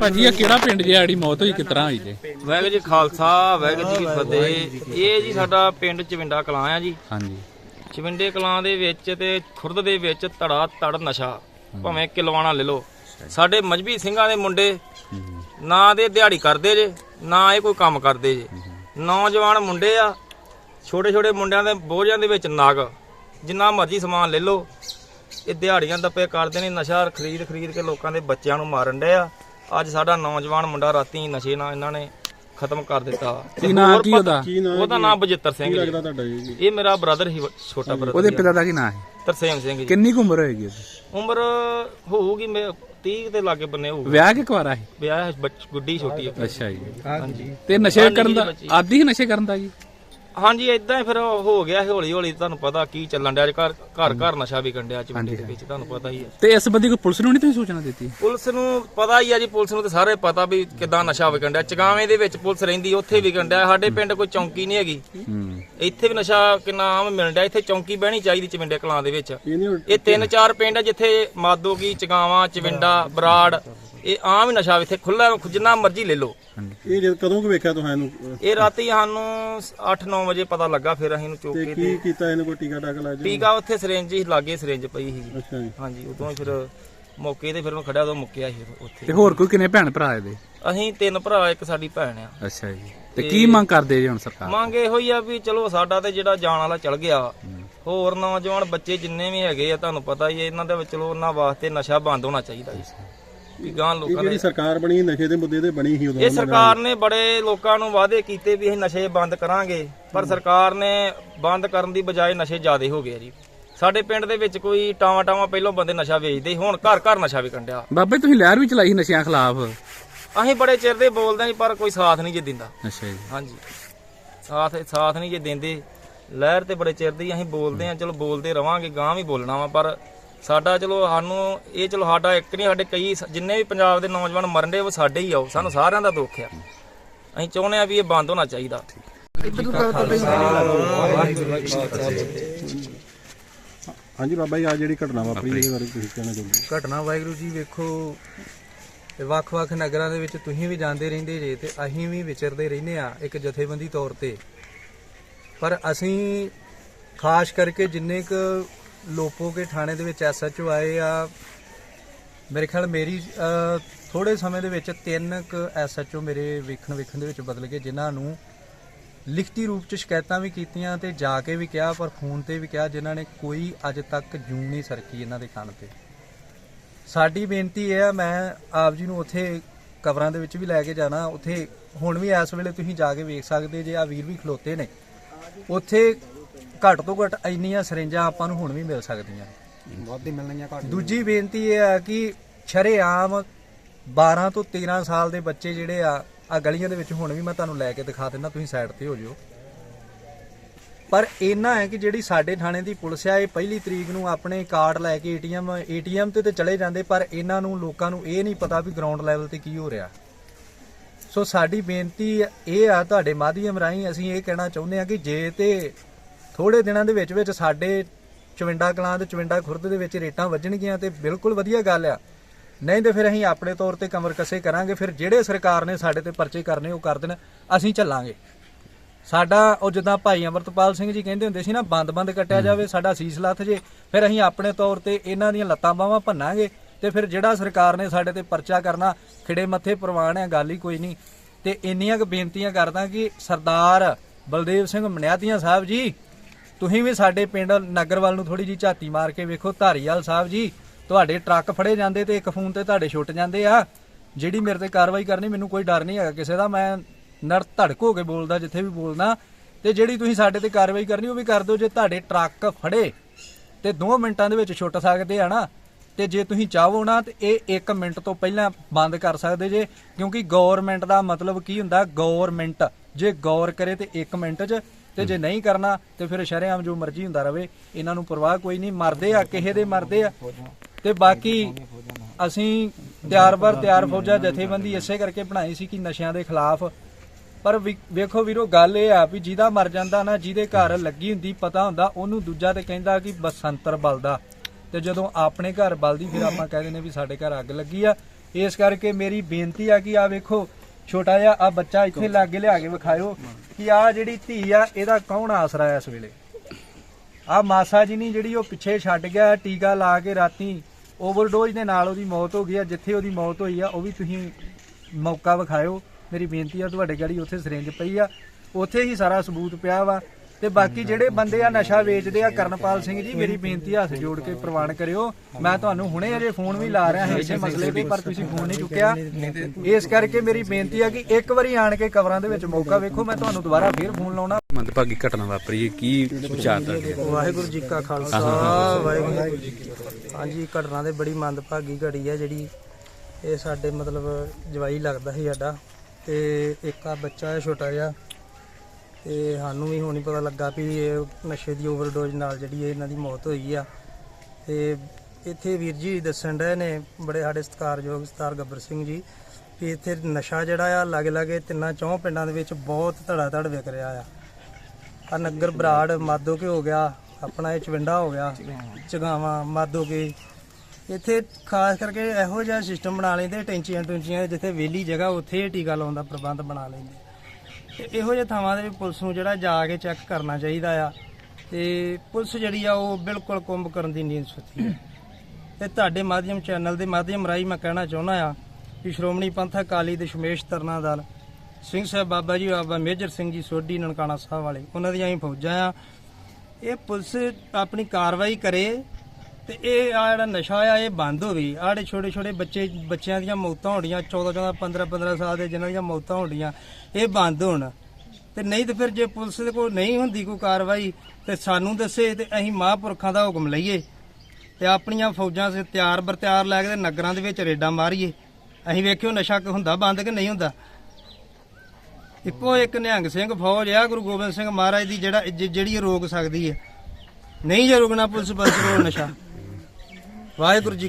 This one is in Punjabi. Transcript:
ਭਾਜੀ ਇਹ ਕਿਹੜਾ ਪਿੰਡ ਜੇ? ਆੜੀ ਮੌਤ ਹੋਈ ਕਿਸ ਤਰ੍ਹਾਂ ਹੋਈ ਜੇ? ਵਾਹਿਗੁਰੂ ਜੀ ਖਾਲਸਾ ਵਾਹਿਗੁਰੂ ਜੀ ਕੀ ਫਤਿਹ। ਇਹ ਜੀ ਸਾਡਾ ਪਿੰਡ ਚਵਿੰਡਾ ਕਲਾਂ ਆ ਜੀ। ਹਾਂਜੀ। ਚਵਿੰਡੇ ਕਲਾਂ ਦੇ ਵਿੱਚ ਤੇ ਖੁਰਦ ਦੇ ਵਿੱਚ ਧੜਾ ਧੜ ਨਸ਼ਾ ਭਾਵੇਂ ਕਿਲਵਾਣਾ ਲੈ ਲਓ। ਸਾਡੇ ਮਜਬੀ ਸਿੰਘਾਂ ਦੇ ਮੁੰਡੇ ਨਾ ਦੇ ਦਿਹਾੜੀ ਕਰਦੇ ਜੇ ਨਾ ਇਹ ਕੋਈ ਕੰਮ ਕਰਦੇ ਜੇ। ਨੌਜਵਾਨ ਮੁੰਡੇ ਆ ਛੋਟੇ ਛੋਟੇ ਮੁੰਡਿਆਂ ਦੇ ਬੋਝਾਂ ਦੇ ਵਿੱਚ ਨਗ। ਜਿੰਨਾ ਮਰਜ਼ੀ ਸਮਾਨ ਲੈ ਲਓ। ਇਹ ਦਿਹਾੜੀਆਂ ਦੱਪੇ ਕਰਦੇ ਨੇ ਨਸ਼ਾ ਖਰੀਦ ਖਰੀਦ ਕੇ ਲੋਕਾਂ ਦੇ ਬੱਚਿਆਂ ਨੂੰ ਮਾਰਨ ਡਏ ਆ। ਅੱਜ ਸਾਡਾ ਨੌਜਵਾਨ ਮੁੰਡਾ ਰਾਤੀ ਨਸ਼ੇ ਨਾਲ ਇਹਨਾਂ ਨੇ ਖਤਮ ਕਰ ਦਿੱਤਾ। ਕੀ ਨਾਂ ਕੀ ਉਹਦਾ? ਕੀ ਨਾਂ ਉਹਦਾ ਨਾਮ ਬਜਿੱਤਰ ਸਿੰਘ ਜੀ। ਲੱਗਦਾ ਤੁਹਾਡਾ ਜੀ? ਇਹ ਮੇਰਾ ਬ੍ਰਦਰ ਹੀ ਵ- ਛੋਟਾ ਬ੍ਰਦਰ ਉਹਦੇ ਪਿਤਾ ਦਾ ਕੀ ਨਾਂ ਹੈ? ਤਰਸੇਮ ਸਿੰਘ ਜੀ। ਕਿੰਨੀ ਕੁ ਉਮਰ ਹੋਏਗੀ ਉਹਦੀ? ਉਮਰ ਹੋਊਗੀ ਮੇ 30 ਦੇ ਲਾਗੇ ਬੰਨੇ ਹੋਊਗਾ। ਵਿਆਹ ਕਿ ਕੁਆਰਾ ਹੈ ਵਿਆਹ ਬੱਚ- ਗੁੱਡੀ ਛੋਟੀ ਹੈ। ਅੱਛਾ ਜੀ। ਹਾਂਜੀ। ਤੇ ਨਸ਼ੇ ਕਰਨ ਦਾ। ਆਦੀ ਹੀ ਨਸ਼ੇ ਕਰਨ ਦਾ ਜੀ? ਹਾਂਜੀ ਇਦਾਂ ਹੀ ਫਿਰ ਹੋ ਗਿਆ ਹੌਲੀ ਹੌਲੀ ਤੁਹਾਨੂੰ ਪਤਾ ਕੀ ਚੱਲਣ ਡਿਆ ਅੱਜ ਘਰ ਘਰ ਘਰ ਨਸ਼ਾ ਵੀ ਕੰਡਿਆ ਚ ਦੇ ਵਿੱਚ ਤੁਹਾਨੂੰ ਪਤਾ ਹੀ ਹੈ। ਤੇ ਇਸ ਬੰਦੇ ਕੋਈ ਪੁਲਿਸ ਨੂੰ ਨਹੀਂ ਤੁਸੀਂ ਸੂਚਨਾ ਦਿੱਤੀ? ਪੁਲਿਸ ਨੂੰ ਪਤਾ ਹੀ ਆ ਜੀ ਪੁਲਿਸ ਨੂੰ ਤੇ ਸਾਰੇ ਪਤਾ ਵੀ ਕਿਦਾਂ ਨਸ਼ਾ ਵਿਕਣ ਡਿਆ। ਚਗਾਵੇਂ ਦੇ ਵਿੱਚ ਪੁਲਿਸ ਰਹਿੰਦੀ ਉੱਥੇ ਵਿਕਣ ਡਿਆ। ਸਾਡੇ ਪਿੰਡ ਕੋਈ ਚੌਂਕੀ ਨਹੀਂ ਹੈਗੀ। ਇੱਥੇ ਵੀ ਨਸ਼ਾ ਕਿੰਨਾ ਆਮ ਮਿਲਣ ਡਿਆ। ਇੱਥੇ ਚੌਂਕੀ ਬਹਿਣੀ ਚਾਹੀਦੀ ਚਵਿੰਡੇ ਕਲਾਂ ਦੇ ਵਿੱਚ। ਇਹ ਤਿੰਨ ਚਾਰ ਪਿੰਡ ਆ ਜਿੱਥੇ ਮਾਦੋਗੀ ਚਗਾਵਾਂ ਚਵਿੰਡਾ ਬਰਾੜ ਇਹ ਆਮ ਹੀ ਨਸ਼ਾ ਇੱਥੇ ਖੁੱਲਾ ਜਿੰਨਾ ਮਰਜ਼ੀ ਲੈ ਲਓ। ਇਹ ਜਦ ਕਦੋਂ ਕੁ ਵੇਖਿਆ ਤੁਹਾਨੂੰ ਇਹ ਰਾਤੀ ਸਾਨੂੰ 8-9 ਵਜੇ ਪਤਾ ਲੱਗਾ ਫਿਰ ਅਸੀਂ ਨੂੰ ਚੁੱਕ ਤੇ ਕੇ ਕੀ ਕੀਤਾ ਇਹਨੇ ਕੋਈ ਟੀਕਾ ਟਾਕ ਲਾ ਜੀ? ਟੀਕਾ ਉੱਥੇ ਸਿਰੰਜ ਹੀ ਲਾਗੇ ਸਿਰੰਜ ਪਈ ਸੀ ਅੱਛਾ ਜੀ। ਹਾਂਜੀ ਉਦੋਂ ਹੀ ਫਿਰ ਮੌਕੇ ਤੇ ਫਿਰ ਮੈਂ ਖੜਿਆ ਉਦੋਂ ਮੁੱਕਿਆ ਸੀ ਤੇ ਉੱਥੇ। ਹੋਰ ਕੋਈ ਕਿੰਨੇ ਭੈਣ ਭਰਾ ਇਹਦੇ? ਅਸੀਂ ਤਿੰਨ ਭਰਾ ਇੱਕ ਸਾਡੀ ਭੈਣ ਆ। ਅੱਛਾ ਜੀ। ਤੇ ਕੀ ਮੰਗ ਕਰਦੇ ਜੀ ਹੁਣ ਸਰਕਾਰ ਮੰਗ ਇਹੋ ਹੀ ਆ ਵੀ ਚਲੋ ਸਾਡਾ ਤੇ ਜਿਹੜਾ ਜਾਣ ਵਾਲਾ ਚਲ ਗਿਆ ਹੋਰ ਨੌਜਵਾਨ ਬੱਚੇ ਜਿੰਨੇ ਵੀ ਹੈਗੇ ਆ ਤੁਹਾਨੂੰ ਪਤਾ ਹੀ ਹੈ ਇਹਨਾਂ ਦੇ ਵਿੱਚ ਚਲੋ ਉਹਨਾਂ ਵਾਸਤੇ ਨਸ਼ਾ ਬੰਦ ਹੋਣਾ ਚਾਹੀਦਾ ਜੀ। ਵੀ ਗਾਂ ਲੋਕਾਂ ਜਿਹੜੀ ਦੇ ਸਰਕਾਰ ਬਣੀ ਨਸ਼ੇ ਦੇ ਮੁੱਦੇ ਤੇ ਬਣੀ ਸੀ ਉਦੋਂ ਇਹ ਸਰਕਾਰ ਨੇ ਬੜੇ ਲੋਕਾਂ ਨੂੰ ਵਾਅਦੇ ਕੀਤੇ ਵੀ ਅਸੀਂ ਨਸ਼ੇ ਬੰਦ ਕਰਾਂਗੇ ਪਰ ਸਰਕਾਰ ਨੇ ਬੰਦ ਕਰਨ ਦੀ ਬਜਾਏ ਨਸ਼ੇ ਜ਼ਿਆਦੇ ਹੋ ਗਏ ਆ ਜੀ। ਸਾਡੇ ਪਿੰਡ ਦੇ ਵਿੱਚ ਕੋਈ ਟਾਵਾਂ ਟਾਵਾਂ ਪਹਿਲਾਂ ਬੰਦੇ ਨਸ਼ਾ ਵੇਚਦੇ ਸੀ, ਹੁਣ ਘਰ ਘਰ ਨਸ਼ਾ ਵਿਕਣ ਡਿਆ ਬਾਬੇ ਤੁਸੀਂ ਲਹਿਰ ਵੀ ਚਲਾਈ ਨਸ਼ਿਆਂ ਖਿਲਾਫ? ਅਸੀਂ ਬੜੇ ਚਿਰ ਦੇ ਬੋਲਦੇ ਹਾਂ ਜੀ, ਪਰ ਕੋਈ ਸਾਥ ਨਹੀਂ ਜੇ ਦਿੰਦਾ। ਅੱਛਾ ਜੀ। ਹਾਂਜੀ। ਸਾਥ ਸਾਥ ਨਹੀਂ ਜੇ ਦਿੰਦੇ। ਲਹਿਰ ਤੇ ਬੜੇ ਚਿਰ ਦੀ ਅਸੀਂ ਬੋਲਦੇ ਹਾਂ ਚਲੋ ਬੋਲਦੇ ਰਵਾਂਗੇ ਗਾਂ ਵੀ ਬੋਲਣਾ ਵਾ ਪਰ ਸਾਡਾ ਚਲੋ ਸਾਨੂੰ ਇਹ ਚਲੋ ਸਾਡਾ ਇੱਕ ਨਹੀਂ ਸਾਡੇ ਕਈ ਜਿੰਨੇ ਵੀ ਪੰਜਾਬ ਦੇ ਨੌਜਵਾਨ ਮਰਨ ਦੇ ਉਹ ਸਾਡੇ ਹੀ ਆਓ ਸਾਨੂੰ ਸਾਰਿਆਂ ਦਾ ਦੁੱਖ ਆ। ਅਸੀਂ ਚਾਹੁੰਦੇ ਆ ਵੀ ਇਹ ਬੰਦ ਹੋਣਾ ਚਾਹੀਦਾ। ਹਾਂਜੀ ਬਾਬਾ ਜੀ ਆ ਜਿਹੜੀ ਘਟਨਾ ਵਾਪਰੀ ਇਹਦੇ ਬਾਰੇ ਤੁਸੀਂ ਕਹਿਣਾ ਚਾਹੁੰਦੇ ਘਟਨਾ ਵਾਹਿਗੁਰੂ ਜੀ ਵੇਖੋ ਵੱਖ-ਵੱਖ ਨਗਰਾਂ ਦੇ ਵਿੱਚ ਤੁਸੀਂ ਵੀ ਜਾਂਦੇ ਰਹਿੰਦੇ ਜੇ ਤੇ ਅਸੀਂ ਵੀ ਵਿਚਰਦੇ ਰਹਿੰਦੇ ਆ ਇੱਕ ਜਥੇਬੰਦੀ ਤੌਰ ਤੇ। ਪਰ ਅਸੀਂ ਖਾਸ ਕਰਕੇ ਜਿੰਨੇ ਕ ਲੋਪੋ ਕੇ ਥਾਣੇ ਦੇ ਵਿੱਚ ਐਸਐਚਓ ਆਏ ਆ। ਮੇਰੇ ਖਿਆਲ ਮੇਰੀ ਥੋੜੇ ਸਮੇਂ ਦੇ ਵਿੱਚ ਤਿੰਨ ਕ ਐਸਐਚਓ ਮੇਰੇ ਵੇਖਣ ਵੇਖਣ ਦੇ ਵਿੱਚ ਬਦਲ ਗਏ, ਜਿਨ੍ਹਾਂ ਨੂੰ ਲਿਖਤੀ ਰੂਪ ਚ ਸ਼ਿਕਾਇਤਾਂ ਵੀ ਕੀਤੀਆਂ ਤੇ ਜਾ ਕੇ ਵੀ ਕਿਹਾ, ਪਰ ਫੋਨ ਤੇ ਵੀ ਕਿਹਾ, ਜਿਨ੍ਹਾਂ ਨੇ ਕੋਈ ਅੱਜ ਤੱਕ ਜੂੰ ਨਹੀਂ ਸਰਕੀ ਇਹਨਾਂ ਦੇ ਕੰਨ ਤੇ। ਸਾਡੀ ਬੇਨਤੀ ਇਹ ਆ, ਮੈਂ ਆਪ ਜੀ ਨੂੰ ਉੱਥੇ ਕਵਰਾਂ ਦੇ ਵਿੱਚ ਵੀ ਲੈ ਕੇ ਜਾਣਾ। ਉੱਥੇ ਹੁਣ ਵੀ ਇਸ ਵੇਲੇ ਤੁਸੀਂ ਜਾ ਕੇ ਵੇਖ ਸਕਦੇ, ਜੇ ਆ ਵੀਰ ਵੀ ਖਲੋਤੇ ਨੇ। ਉੱਥੇ ਘੱਟ ਤੋਂ ਘੱਟ ਇੰਨੀਆਂ ਸਰਿੰਜਾਂ ਆਪਾਂ ਨੂੰ ਹੁਣ ਵੀ ਮਿਲ ਸਕਦੀਆਂ। ਵਾਧੀ ਮਿਲਣੀਆਂ ਘੱਟ ਦੂਜੀ ਬੇਨਤੀ ਇਹ ਆ ਕਿ ਸ਼ਰੇਆਮ 12 ਤੋਂ 13 ਸਾਲ ਦੇ ਬੱਚੇ ਜਿਹੜੇ ਆ ਆ ਗਲੀਆਂ ਦੇ ਵਿੱਚ ਹੁਣ ਵੀ ਮੈਂ ਤੁਹਾਨੂੰ ਲੈ ਕੇ ਦਿਖਾ ਦਿੰਦਾ ਤੁਸੀਂ ਸਾਈਡ ਤੇ ਹੋ ਜਿਓ। ਪਰ ਇਹਨਾਂ ਹੈ ਕਿ ਜਿਹੜੀ ਸਾਡੇ ਥਾਣੇ ਦੀ ਪੁਲਿਸ ਆ ਇਹ ਪਹਿਲੀ ਤਰੀਕ ਨੂੰ ਆਪਣੇ ਕਾਰਡ ਲੈ ਕੇ ਏਟੀਐਮ ਏਟੀਐਮ ਤੇ ਤੇ ਚਲੇ ਜਾਂਦੇ ਪਰ ਇਹਨਾਂ ਨੂੰ ਲੋਕਾਂ ਨੂੰ ਇਹ ਨਹੀਂ ਪਤਾ ਵੀ ਗਰਾਊਂਡ ਲੈਵਲ ਤੇ ਕੀ ਹੋ ਰਿਹਾ। ਸੋ ਸਾਡੀ ਬੇਨਤੀ ਇਹ ਆ ਤੁਹਾਡੇ ਮਾਧਿਅਮ ਰਾਹੀਂ ਅਸੀਂ ਇਹ ਕਹਿਣਾ ਚਾਹੁੰਦੇ ਆ ਕਿ ਜੇ ਤੇ ਥੋੜੇ ਦਿਨਾਂ ਦੇ ਵਿੱਚ ਵਿੱਚ ਸਾਡੇ ਚਵਿੰਡਾ ਕਲਾਂ ਤੇ ਚਵਿੰਡਾ ਖੁਰਦ ਦੇ ਵਿੱਚ ਰੇਟਾਂ ਵੱਜਣਗੀਆਂ ਤੇ ਬਿਲਕੁਲ ਵਧੀਆ ਗੱਲ ਆ। ਨਹੀਂ ਤੇ ਫਿਰ ਅਸੀਂ ਆਪਣੇ ਤੌਰ ਤੇ ਕਮਰ ਕਸੇ ਕਰਾਂਗੇ, ਫਿਰ ਜਿਹੜੇ ਸਰਕਾਰ ਨੇ ਸਾਡੇ ਤੇ ਪਰਚੇ ਕਰਨੇ ਉਹ ਕਰ ਦੇਣ, ਅਸੀਂ ਚੱਲਾਂਗੇ। ਸਾਡਾ ਉਹ ਜਿੱਦਾਂ ਭਾਈ ਅਮਰਤਪਾਲ ਸਿੰਘ ਜੀ ਕਹਿੰਦੇ ਹੁੰਦੇ ਸੀ ਨਾ ਬੰਦ-ਬੰਦ ਕੱਟਿਆ ਜਾਵੇ, ਸਾਡਾ ਸੀਸ ਲੱਥ ਜੇ, ਫਿਰ ਅਸੀਂ ਆਪਣੇ ਤੌਰ ਤੇ ਇਹਨਾਂ ਦੀਆਂ ਲੱਤਾਂ ਬਾਹਾਂ ਭੰਨਾਂਗੇ ਤੇ ਫਿਰ ਜਿਹੜਾ ਸਰਕਾਰ ਨੇ ਸਾਡੇ ਤੇ ਪਰਚਾ ਕਰਨਾ, ਖਿੜੇ ਮੱਥੇ ਪ੍ਰਵਾਨ ਹੈ ਗੱਲ ਹੀ ਕੋਈ ਨਹੀਂ। ਤੇ ਇੰਨੀਆਂ ਕੁ ਬੇਨਤੀਆਂ ਕਰਦਾ ਕਿ ਸਰਦਾਰ ਬਲਦੇਵ ਸਿੰਘ ਮਨਿਆਤੀਆਂ ਸਾਹਿਬ ਜੀ ਤੁਸੀਂ ਵੀ ਸਾਡੇ ਪਿੰਡ ਨਗਰਵਾਲ ਨੂੰ ਥੋੜੀ ਜੀ ਝਾਤੀ ਮਾਰ ਕੇ ਵੇਖੋ, ਧਾਰੀਵਾਲ ਸਾਹਿਬ ਜੀ, ਤੁਹਾਡੇ ਟਰੱਕ ਫੜੇ ਜਾਂਦੇ ਤੇ ਇੱਕ ਫੋਨ ਤੇ ਤੁਹਾਡੇ ਛੁੱਟ ਜਾਂਦੇ ਆ। ਜਿਹੜੀ ਮੇਰੇ ਤੇ ਕਾਰਵਾਈ ਕਰਨੀ, ਮੈਨੂੰ ਕੋਈ ਡਰ ਨਹੀਂ ਹੈਗਾ ਕਿਸੇ ਦਾ, ਮੈਂ ਨਰ ਧੜਕ ਹੋ ਕੇ ਬੋਲਦਾ, ਜਿੱਥੇ ਵੀ ਬੋਲਦਾ। ਤੇ ਜਿਹੜੀ ਤੁਸੀਂ ਸਾਡੇ ਤੇ ਕਾਰਵਾਈ ਕਰਨੀ, ਉਹ ਵੀ ਕਰ ਦਿਓ, ਜੇ ਤੁਹਾਡੇ ਟਰੱਕ ਫੜੇ, ਤੇ 2 ਮਿੰਟਾਂ ਦੇ ਵਿੱਚ ਛੁੱਟ ਸਕਦੇ ਆ ਨਾ। ਤੇ ਜੇ ਤੁਸੀਂ ਚਾਹੋ ਨਾ, ਤੇ ਇਹ 1 ਮਿੰਟ ਤੋਂ ਪਹਿਲਾਂ ਬੰਦ ਕਰ ਸਕਦੇ ਜੇ, ਕਿਉਂਕਿ ਗਵਰਨਮੈਂਟ ਦਾ ਮਤਲਬ ਕੀ ਹੁੰਦਾ? ਗਵਰਨਮੈਂਟ ਜੇ ਗੌਰ ਕਰੇ ਤੇ 1 ਮਿੰਟ 'ਚ ਤੇ ਜੇ ਨਹੀਂ ਕਰਨਾ, ਤੇ ਫਿਰ ਸ਼ਰੇਆਮ ਜੋ ਮਰਜ਼ੀ ਹੁੰਦਾ ਰਵੇ, ਇਹਨਾਂ ਨੂੰ ਪਰਵਾਹ ਕੋਈ ਨਹੀਂ, ਮਰਦੇ ਆ, ਕਿਸੇ ਦੇ ਮਰਦੇ ਆ। ਤੇ ਬਾਕੀ ਅਸੀਂ ਤਿਆਰ ਬਰ ਤਿਆਰ ਫੌਜਾ ਜਥੇਬੰਦੀ ਇਸੇ ਕਰਕੇ ਬਣਾਈ ਸੀ ਕਿ ਨਸ਼ਿਆਂ ਦੇ ਖਿਲਾਫ। ਪਰ ਵੇਖੋ ਵੀਰੋ, ਗੱਲ ਇਹ ਆ ਵੀ ਜਿਹਦਾ ਮਰ ਜਾਂਦਾ ਨਾ, ਜਿਹਦੇ ਘਰ ਲੱਗੀ ਹੁੰਦੀ, ਪਤਾ ਹੁੰਦਾ, ਉਹਨੂੰ ਦੂਜਾ ਤੇ ਕਹਿੰਦਾ ਕਿ ਬਸੰਤਰ ਬਲਦਾ। ਤੇ ਜਦੋਂ ਆਪਣੇ ਘਰ ਬਲਦੀ, ਫਿਰ ਆਪਾਂ ਕਹਿ ਦਿੰਦੇ ਵੀ ਸਾਡੇ ਘਰ ਅੱਗ ਲੱਗੀ ਆ। ਇਸ ਕਰਕੇ ਮੇਰੀ ਬੇਨਤੀ ਆ ਕਿ ਆ ਵੇਖੋ ਛੋਟਾ ਜਿਹਾ ਆ ਬੱਚਾ ਇੱਥੇ ਲਾਗੇ ਲਿਆ ਕੇ ਵਿਖਾਇਓ ਕਿ ਆ ਜਿਹੜੀ ਧੀ ਆ ਇਹਦਾ ਕੌਣ ਆਸਰਾ ਹੈ ਇਸ ਵੇਲੇ? ਆ ਮਾਸਾ ਜੀ ਨਹੀਂ ਜਿਹੜੀ ਉਹ ਪਿੱਛੇ ਛੱਡ ਗਿਆ ਟੀਕਾ ਲਾ ਕੇ ਰਾਤੀ ਓਵਰਡੋਜ਼ ਦੇ ਨਾਲ ਉਹਦੀ ਮੌਤ ਹੋ ਗਈ ਆ ਜਿੱਥੇ ਉਹਦੀ ਮੌਤ ਹੋਈ ਆ ਉਹ ਵੀ ਤੁਸੀਂ ਮੌਕਾ ਵਿਖਾਇਓ। ਮੇਰੀ ਬੇਨਤੀ ਆ ਤੁਹਾਡੇ ਗਾੜੀ ਉੱਥੇ ਸਿਰਿੰਜ ਪਈ ਆ। ਉੱਥੇ ਹੀ ਸਾਰਾ ਸਬੂਤ ਪਿਆ ਵਾ। ਤੇ ਬਾਕੀ ਜਿਹੜੇ ਬੰਦੇ ਆ ਨਸ਼ਾ ਵੇਚਦੇ ਆ ਕਰਨਪਾਲ ਸਿੰਘ ਜੀ ਮੇਰੀ ਬੇਨਤੀ ਆ, ਹੱਥ ਜੋੜ ਕੇ ਪ੍ਰਵਾਨ ਕਰਿਓ। ਮੈਂ ਤੁਹਾਨੂੰ ਹੁਣੇ ਅਜੇ ਫੋਨ ਵੀ ਲਾ ਰਿਹਾ ਹਾਂ ਇਸੇ ਮਸਲੇ ਤੇ ਪਰ ਤੁਸੀਂ ਫੋਨ ਨਹੀਂ ਚੁੱਕਿਆ। ਇਸ ਕਰਕੇ ਮੇਰੀ ਬੇਨਤੀ ਆ ਕਿ ਇੱਕ ਵਾਰੀ ਆਣ ਕੇ ਕਵਰਾਂ ਦੇ ਵਿੱਚ ਮੌਕਾ ਵੇਖੋ ਮੈਂ ਤੁਹਾਨੂੰ ਦੁਬਾਰਾ ਫੇਰ ਫੋਨ ਲਾਉਣਾ। ਮੰਦਭਾਗੀ ਘਟਨਾ ਵਾਪਰੀ ਹੈ ਕੀ ਵਿਚਾਰ ਤੁਹਾਡੇ? ਵਾਹਿਗੁਰੂ ਜੀ ਕਾ ਖਾਲਸਾ ਵਾਹਿਗੁਰੂ ਜੀ ਕੀ ਫਤਿਹ। ਹਾਂਜੀ ਘਟਨਾ ਤੇ ਬੜੀ ਮੰਦਭਾਗੀ ਘੜੀ ਹੈ ਜਿਹੜੀ ਇਹ ਸਾਡੇ ਮਤਲਬ ਜਵਾਈ ਲੱਗਦਾ ਸੀ ਸਾਡਾ ਤੇ ਇੱਕ ਆ ਬੱਚਾ ਹੈ ਛੋਟਾ ਜਿਹਾ ਤੇ ਸਾਨੂੰ ਵੀ ਹੁਣ ਹੀ ਪਤਾ ਲੱਗਾ ਵੀ ਇਹ ਨਸ਼ੇ ਦੀ ਓਵਰਡੋਜ਼ ਨਾਲ ਜਿਹੜੀ ਇਹਨਾਂ ਦੀ ਮੌਤ ਹੋਈ ਆ। ਤੇ ਇੱਥੇ ਵੀਰ ਜੀ ਦੱਸਣ ਰਹੇ ਨੇ, ਬੜੇ ਸਾਡੇ ਸਤਿਕਾਰਯੋਗ ਸਤਾਰ ਗੱਬਰ ਸਿੰਘ ਜੀ, ਵੀ ਇੱਥੇ ਨਸ਼ਾ ਜਿਹੜਾ ਆ ਲਾਗੇ ਲਾਗੇ ਤਿੰਨਾਂ ਚੌਂ ਪਿੰਡਾਂ ਦੇ ਵਿੱਚ ਬਹੁਤ ਧੜਾ ਧੜ ਵਿਕ ਰਿਹਾ ਆ। ਆ ਨਗਰ ਬਰਾੜ ਮਾਦੋ ਕੇ ਹੋ ਗਿਆ, ਆਪਣਾ ਇਹ ਚਵਿੰਡਾ ਹੋ ਗਿਆ, ਚਗਾਵਾ ਮਾਦੋ ਕੇ। ਇੱਥੇ ਖਾਸ ਕਰਕੇ ਇਹੋ ਜਿਹਾ ਸਿਸਟਮ ਬਣਾ ਲੈਂਦੇ ਟੈਂਚੀਆਂ ਟੁੰਚੀਆਂ ਜਿੱਥੇ ਵਿਹਲੀ ਜਗ੍ਹਾ, ਉੱਥੇ ਇਹ ਟੀਕਾ ਲਾਉਣ ਦਾ ਪ੍ਰਬੰਧ ਬਣਾ ਲੈਂਦੇ। ਇਹੋ ਜਿਹੇ ਥਾਵਾਂ ਦੇ ਵੀ ਪੁਲਿਸ ਨੂੰ ਜਿਹੜਾ ਜਾ ਕੇ ਚੈੱਕ ਕਰਨਾ ਚਾਹੀਦਾ ਆ। ਤੇ ਪੁਲਿਸ ਜਿਹੜੀ ਆ, ਉਹ ਬਿਲਕੁਲ ਕੁੰਭ ਕਰਨ ਦੀ ਨੀਂਦ ਸੁੱਤੀ ਹੈ ਤੇ ਤੁਹਾਡੇ ਮਾਧਿਅਮ ਚੈਨਲ ਦੇ ਮਾਧਿਅਮ ਰਾਹੀਂ ਮੈਂ ਕਹਿਣਾ ਚਾਹੁੰਦਾ ਆ ਕਿ ਸ਼੍ਰੋਮਣੀ ਪੰਥਕ ਅਕਾਲੀ ਦਸ਼ਮੇਸ਼ ਤਰਨਾ ਦਲ, ਸਿੰਘ ਸਾਹਿਬ ਬਾਬਾ ਜੀ, ਬਾਬਾ ਮੇਜਰ ਸਿੰਘ ਜੀ ਸੋਢੀ, ਨਨਕਾਣਾ ਸਾਹਿਬ ਵਾਲੇ, ਉਹਨਾਂ ਦੀਆਂ ਹੀ ਫੌਜਾਂ ਆ। ਇਹ ਪੁਲਿਸ ਆਪਣੀ ਕਾਰਵਾਈ ਕਰੇ ਤੇ ਇਹ ਆ ਜਿਹੜਾ ਨਸ਼ਾ ਆ, ਇਹ ਬੰਦ ਹੋਵੇ ਆਹ ਜਿਹੜੇ ਛੋਟੇ ਛੋਟੇ ਬੱਚੇ, ਬੱਚਿਆਂ ਦੀਆਂ ਮੌਤਾਂ ਹੋਣੀਆਂ 14 14 15 15 ਸਾਲ ਦੇ ਜਿਨ੍ਹਾਂ ਦੀਆਂ ਮੌਤਾਂ ਹੋਣੀਆਂ, ਇਹ ਬੰਦ ਹੋਣ। ਤੇ ਨਹੀਂ ਤੇ ਫਿਰ ਜੇ ਪੁਲਿਸ ਦੇ ਕੋਲ ਨਹੀਂ ਹੁੰਦੀ ਕੋਈ ਕਾਰਵਾਈ, ਤੇ ਸਾਨੂੰ ਦੱਸੇ ਤੇ ਅਸੀਂ ਮਹਾਂਪੁਰਖਾਂ ਦਾ ਹੁਕਮ ਲਈਏ। ਤੇ ਆਪਣੀਆਂ ਫੌਜਾਂ ਸੇ ਤਿਆਰ ਬਰਤਿਆਰ ਲੈ ਕੇ ਨਗਰਾਂ ਦੇ ਵਿੱਚ ਰੇਡਾਂ ਮਾਰੀਏ। ਅਸੀਂ ਵੇਖਿਓ ਨਸ਼ਾ ਕਿ ਹੁੰਦਾ ਬੰਦ ਕਿ ਨਹੀਂ ਹੁੰਦਾ। ਇੱਕੋ ਇੱਕ ਨਿਹੰਗ ਸਿੰਘ ਫੌਜ ਆ, ਗੁਰੂ ਗੋਬਿੰਦ ਸਿੰਘ ਮਹਾਰਾਜ ਦੀ ਜਿਹੜਾ, ਜ- ਜਿਹੜੀ ਰੋਕ ਸਕਦੀ ਹੈ। ਨਹੀਂ ਜੇ ਰੁਕਣਾ ਪੁਲਿਸ ਬਸ ਕੋਲ ਨਸ਼ਾ। ਵਾਹਿਗੁਰੂ ਜੀ